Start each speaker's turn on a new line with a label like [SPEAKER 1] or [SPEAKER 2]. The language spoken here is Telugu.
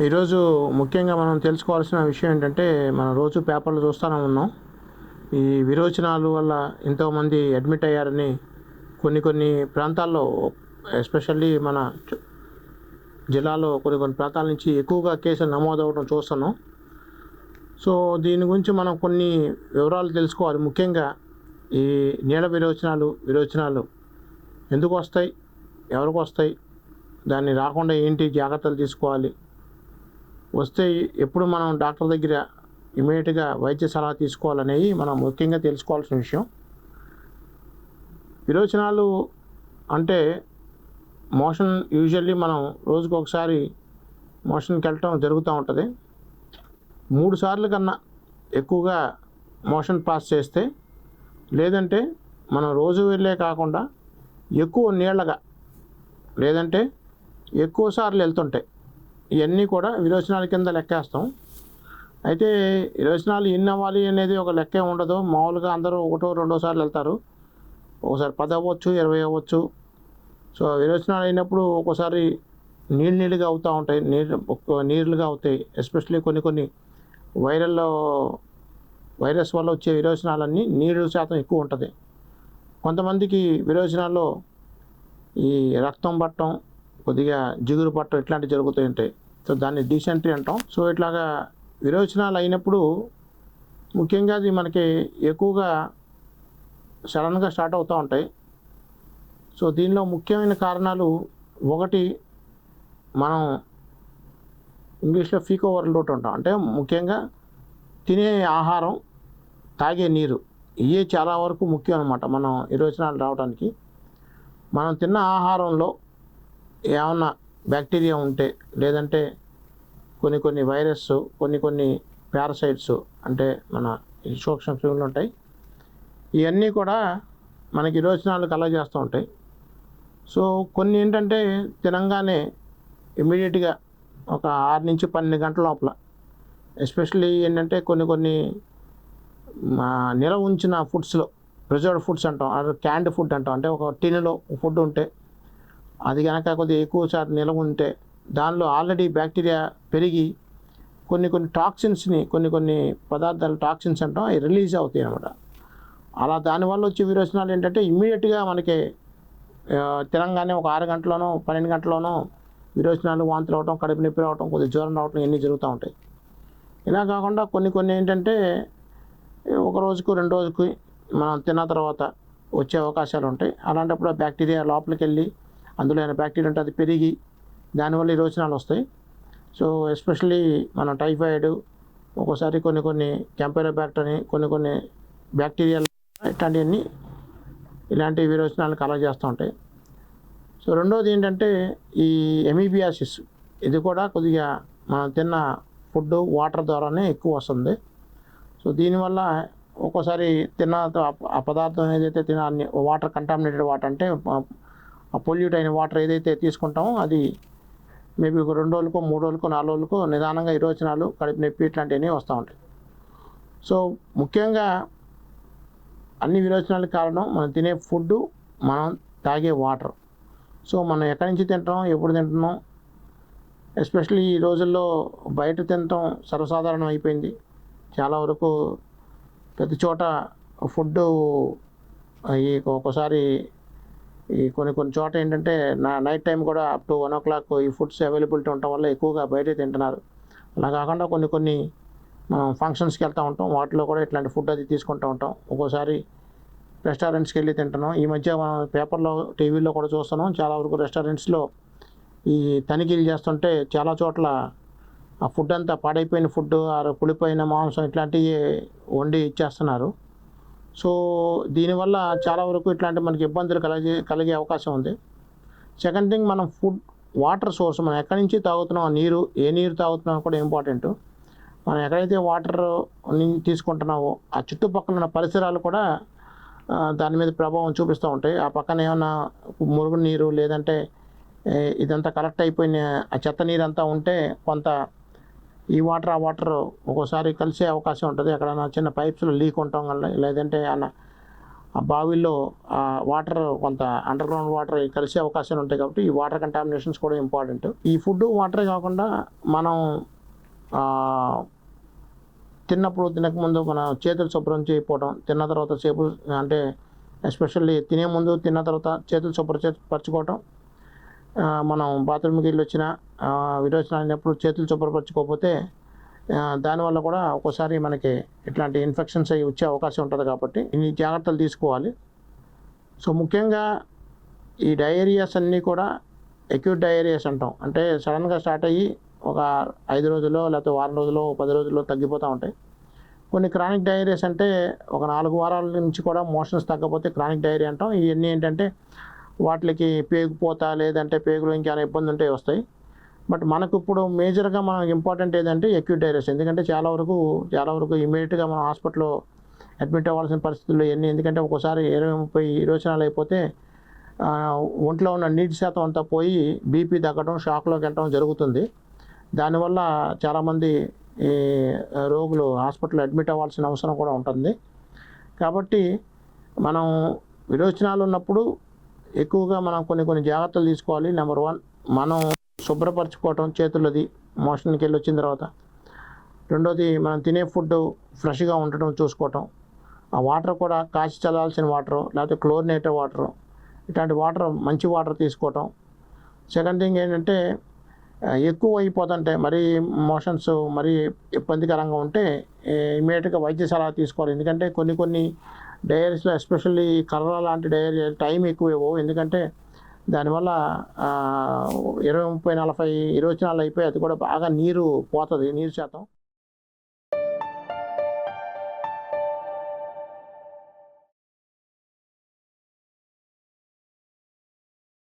[SPEAKER 1] ఈరోజు ముఖ్యంగా మనం తెలుసుకోవాల్సిన విషయం ఏంటంటే మనం రోజు పేపర్లు చూస్తూనే ఉన్నాం. ఈ విరోచనాలు వల్ల ఎంతోమంది అడ్మిట్ అయ్యారని కొన్ని కొన్ని ప్రాంతాల్లో ఎస్పెషల్లీ మన జిల్లాలో కొన్ని కొన్ని ప్రాంతాల నుంచి ఎక్కువగా కేసులు నమోదవడం చూస్తున్నాం. సో దీని గురించి మనం కొన్ని వివరాలు తెలుసుకోవాలి. ముఖ్యంగా ఈ నీళ్ళ విరోచనాలు విరోచనాలు ఎందుకు వస్తాయి? ఎవరికి వస్తాయి? దాన్ని రాకుండా ఏంటి జాగ్రత్తలు తీసుకోవాలి? వస్తే ఎప్పుడు మనం డాక్టర్ దగ్గర ఇమీడియట్గా వైద్య సలహా తీసుకోవాలనేవి మనం ముఖ్యంగా తెలుసుకోవాల్సిన విషయం. విరోచనాలు అంటే మోషన్ యూజువల్లీ మనం రోజుకు ఒకసారి మోషన్కి వెళ్ళటం జరుగుతూ ఉంటుంది. మూడు సార్లు కన్నా ఎక్కువగా మోషన్ పాస్ చేస్తే లేదంటే మనం రోజు వెళ్ళే కాకుండా ఎక్కువ నీళ్ళగా లేదంటే ఎక్కువ సార్లు వెళ్తుంటాయి. ఇవన్నీ కూడా విరోచనాల కింద లెక్కేస్తాం. అయితే విరోచనాలు ఎన్ని అవ్వాలి అనేది ఒక లెక్కే ఉండదు. మామూలుగా అందరూ ఒకటో రెండోసార్లు వెళ్తారు. ఒకసారి పది అవ్వచ్చు ఇరవై అవ్వచ్చు. సో విరోచనాలు అయినప్పుడు ఒక్కోసారి నీళ్ళు నీళ్ళుగా అవుతూ ఉంటాయి. నీళ్ళు నీళ్ళుగా అవుతాయి. ఎస్పెషల్లీ కొన్ని కొన్ని వైరల్లో వైరస్ వల్ల వచ్చే విరోచనాలన్నీ నీళ్ళు శాతం ఎక్కువ ఉంటుంది. కొంతమందికి విరోచనాల్లో ఈ రక్తం పట్టడం కొద్దిగా జిగురు పట్టడం ఇట్లాంటివి జరుగుతూ ఉంటాయి సో దాన్ని డీసెంట్రీ అంటాం. సో ఇట్లాగా విరోచనాలు అయినప్పుడు ముఖ్యంగా అది మనకి ఎక్కువగా సడన్గా స్టార్ట్ అవుతూ ఉంటాయి. సో దీనిలో ముఖ్యమైన కారణాలు ఒకటి మనం ఇంగ్లీష్లో ఫీకో ఓవర్లోడ్ ఉంటాం అంటే. ముఖ్యంగా తినే ఆహారం తాగే నీరు ఇవే చాలా వరకు ముఖ్యం అనమాట మనం విరోచనాలు రావడానికి మనం తిన్న ఆహారంలో ఏమన్నా బ్యాక్టీరియా ఉంటే లేదంటే కొన్ని కొన్ని వైరస్ కొన్ని కొన్ని పారసైట్స్ అంటే మన సూక్ష్మ క్రిములు ఉంటాయి. ఇవన్నీ కూడా మనకి విరోచనాలు కలగజేస్తూ ఉంటాయి. సో కొన్ని ఏంటంటే తినంగానే ఇమీడియట్గా ఒక ఆరు నుంచి పన్నెండు గంటల లోపల ఎస్పెషల్లీ ఏంటంటే కొన్ని కొన్ని నిల నిల్వ ఉంచిన ఫుడ్స్లో ప్రిజర్వ్డ్ ఫుడ్స్ అంటాం అదే క్యాండ్ ఫుడ్ అంటాం. అంటే ఒక టిన్లో ఫుడ్ ఉంటే అది కనుక కొద్దిగా ఎక్కువ శాతం నిల్వ ఉంటే దానిలో ఆల్రెడీ బ్యాక్టీరియా పెరిగి కొన్ని కొన్ని టాక్సిన్స్ని కొన్ని కొన్ని పదార్థాలు టాక్సిన్స్ అంటాం అవి రిలీజ్ అవుతాయి అనమాట అలా దానివల్ల వచ్చే విరోచనాలు ఏంటంటే ఇమ్మీడియట్గా మనకి తినంగానే ఒక ఆరు గంటలోనో పన్నెండు గంటలోనో విరోచనాలు వాంతులు అవటం కడుపు నొప్పి రావటం కొద్దిగా జ్వరం రావటం ఇవన్నీ జరుగుతూ ఉంటాయి. ఇలా కాకుండా కొన్ని కొన్ని ఏంటంటే ఒక రోజుకు రెండు రోజుకి మనం తిన్న తర్వాత వచ్చే అవకాశాలు ఉంటాయి. అలాంటప్పుడు ఆ బ్యాక్టీరియా లోపలికి వెళ్ళి అందులో ఏమైనా బ్యాక్టీరియా ఉంటే అది పెరిగి దానివల్ల ఈ రోచనాలు వస్తాయి. సో ఎస్పెషల్లీ మన టైఫాయిడ్ ఒక్కోసారి కొన్ని కొన్ని క్యాంపెరోబ్యాక్టర్ అని కొన్ని కొన్ని బ్యాక్టీరియాలు ఇట్లాంటివన్నీ ఇలాంటి విరోచనాలు కలగజేస్తూ ఉంటాయి. సో రెండోది ఏంటంటే ఈ ఎమీబియాసిస్ ఇది కూడా కొద్దిగా మనం తిన్న ఫుడ్ వాటర్ ద్వారానే ఎక్కువ వస్తుంది. సో దీనివల్ల ఒక్కోసారి తిన్న ఆ పదార్థం ఏదైతే తిన వాటర్ కంటామినేటెడ్ వాటర్ అంటే ఆ పొల్యూట్ అయిన వాటర్ ఏదైతే తీసుకుంటామో అది మేబీ ఒక రెండు రోజులకో మూడు రోజులకో నాలుగు రోజులకో నిదానంగా విరోచనాలు కడుపు నొప్పి ఇట్లాంటివన్నీ వస్తూ ఉంటాయి. సో ముఖ్యంగా అన్ని విరోచనాలకు కారణం మనం తినే ఫుడ్ మనం తాగే వాటర్ సో మనం ఎక్కడి నుంచి తింటాం ఎప్పుడు తింటున్నాం ఎస్పెషల్లీ ఈ రోజుల్లో బయట తినటం సర్వసాధారణం అయిపోయింది. చాలా వరకు ప్రతి చోట ఫుడ్ ఈ ఒక్కోసారి ఈ కొన్ని కొన్ని చోట ఏంటంటే నా నైట్ టైం కూడా up to one o'clock ఈ ఫుడ్స్ అవైలబిలిటీ ఉండటం వల్ల ఎక్కువగా బయట తింటున్నారు. అలా కాకుండా కొన్ని కొన్ని మనం ఫంక్షన్స్కి వెళ్తూ ఉంటాం. వాటిలో కూడా ఇట్లాంటి ఫుడ్ అది తీసుకుంటూ ఉంటాం. ఒక్కోసారి రెస్టారెంట్స్కి వెళ్ళి తింటున్నాం. ఈ మధ్య మనం పేపర్లో టీవీలో కూడా చూస్తున్నాం. చాలా వరకు రెస్టారెంట్స్లో ఈ తనిఖీలు చేస్తుంటే చాలా చోట్ల ఆ ఫుడ్ అంతా పాడైపోయిన ఫుడ్ ఆ పులిపోయిన మాంసం ఇట్లాంటివి వండి ఇచ్చేస్తున్నారు. సో దీనివల్ల చాలా వరకు ఇట్లాంటి మనకి ఇబ్బందులు కలిగే కలిగే అవకాశం ఉంది. సెకండ్ థింగ్ మనం ఫుడ్ వాటర్ సోర్స్ మనం ఎక్కడి నుంచి తాగుతున్నాం ఆ నీరు ఏ నీరు తాగుతున్నాం కూడా ఇంపార్టెంట్ మనం ఎక్కడైతే వాటర్ తీసుకుంటున్నామో ఆ చుట్టుపక్కల ఉన్న పరిసరాలు కూడా దాని మీద ప్రభావం చూపిస్తూ ఉంటాయి. ఆ పక్కన ఏమైనా మురుగు నీరు లేదంటే ఇదంతా కలెక్ట్ అయిపోయిన ఆ చెత్త నీరు అంతా ఉంటే కొంత ఈ వాటర్ ఆ వాటర్ ఒక్కోసారి కలిసే అవకాశం ఉంటుంది. ఎక్కడైనా చిన్న పైప్స్లో లీక్ ఉండటం వల్ల లేదంటే అన్న ఆ బావిల్లో వాటర్ కొంత అండర్ గ్రౌండ్ వాటర్ కలిసే అవకాశాలు ఉంటాయి కాబట్టి ఈ వాటర్ కంటామినేషన్స్ కూడా ఇంపార్టెంట్ ఈ ఫుడ్ వాటరే కాకుండా మనం తిన్నప్పుడు తినకముందు మన చేతులు శుభ్రం చేయకపోవడం తిన్న తర్వాత చేపు అంటే ఎస్పెషల్లీ తినే ముందు తిన్న తర్వాత చేతులు శుభ్రం చే- పరచుకోవటం మనం బాత్రూమ్కి వెళ్ళి వచ్చిన విరోచనాలు అయినప్పుడు చేతులు శుభ్రపరచుకోకపోతే దానివల్ల కూడా ఒక్కోసారి మనకి ఇట్లాంటి ఇన్ఫెక్షన్స్ అవి వచ్చే అవకాశం ఉంటుంది కాబట్టి ఇన్ని జాగ్రత్తలు తీసుకోవాలి. సో ముఖ్యంగా ఈ డయేరియాస్ అన్నీ కూడా అక్యూట్ డయేరియాస్ అంటాం. అంటే సడన్గా స్టార్ట్ అయ్యి ఒక ఐదు రోజుల్లో లేకపోతే వారం రోజుల్లో పది రోజుల్లో తగ్గిపోతూ ఉంటాయి. కొన్ని క్రానిక్ డయేరియాస్ అంటే ఒక నాలుగు వారాల నుంచి కూడా మోషన్స్ తగ్గపోతే క్రానిక్ డయేరియా అంటాం. ఇవన్నీ ఏంటంటే వాటికి పేగుపోత లేదంటే పేగులో ఇంకేమైనా ఇబ్బంది ఉంటే వస్తాయి. బట్ మనకు ఇప్పుడు మేజర్గా మనం ఇంపార్టెంట్ ఏదంటే అక్యూట్ డైరియస్ ఎందుకంటే చాలా వరకు చాలా వరకు ఇమీడియట్గా మనం హాస్పిటల్లో అడ్మిట్ అవ్వాల్సిన పరిస్థితుల్లో ఎన్ని ఎందుకంటే ఒక్కోసారి ఇరవై ముప్పై ఇరోచనాలు అయిపోతే ఒంట్లో ఉన్న నీటి శాతం అంతా పోయి బీపీ తగ్గడం షాక్లోకి వెళ్ళడం జరుగుతుంది. దానివల్ల చాలామంది ఈ రోగులు హాస్పిటల్లో అడ్మిట్ అవ్వాల్సిన అవసరం కూడా ఉంటుంది. కాబట్టి మనం విరోచనాలు ఉన్నప్పుడు ఎక్కువగా మనం కొన్ని కొన్ని జాగ్రత్తలు తీసుకోవాలి. నెంబర్ వన్ మనం శుభ్రపరచుకోవటం చేతులది మోషన్కి వెళ్ళి వచ్చిన తర్వాత. రెండోది మనం తినే ఫుడ్ ఫ్రెష్గా ఉండటం చూసుకోవటం. ఆ వాటర్ కూడా కాచి చల్లాల్సిన వాటర్ లేకపోతే క్లోరినేటెడ్ వాటర్. ఇట్లాంటి వాటర్ మంచి వాటర్ తీసుకోవటం. సెకండ్ థింగ్ ఏంటంటే ఎక్కువ అయిపోతుంటే మరీ మోషన్స్ మరీ ఇబ్బందికరంగా ఉంటే ఇమీడియట్గా వైద్య సలహా తీసుకోవాలి. ఎందుకంటే కొన్ని కొన్ని డైరీస్లో ఎస్పెషల్లీ కర్ర లాంటి డైరీ టైం ఎక్కువ ఇవ్వవు ఎందుకంటే దానివల్ల ఇరవై ముప్పై నలభై ఇరవై అయిపోయి అది కూడా బాగా నీరు పోతుంది నీరు శాతం.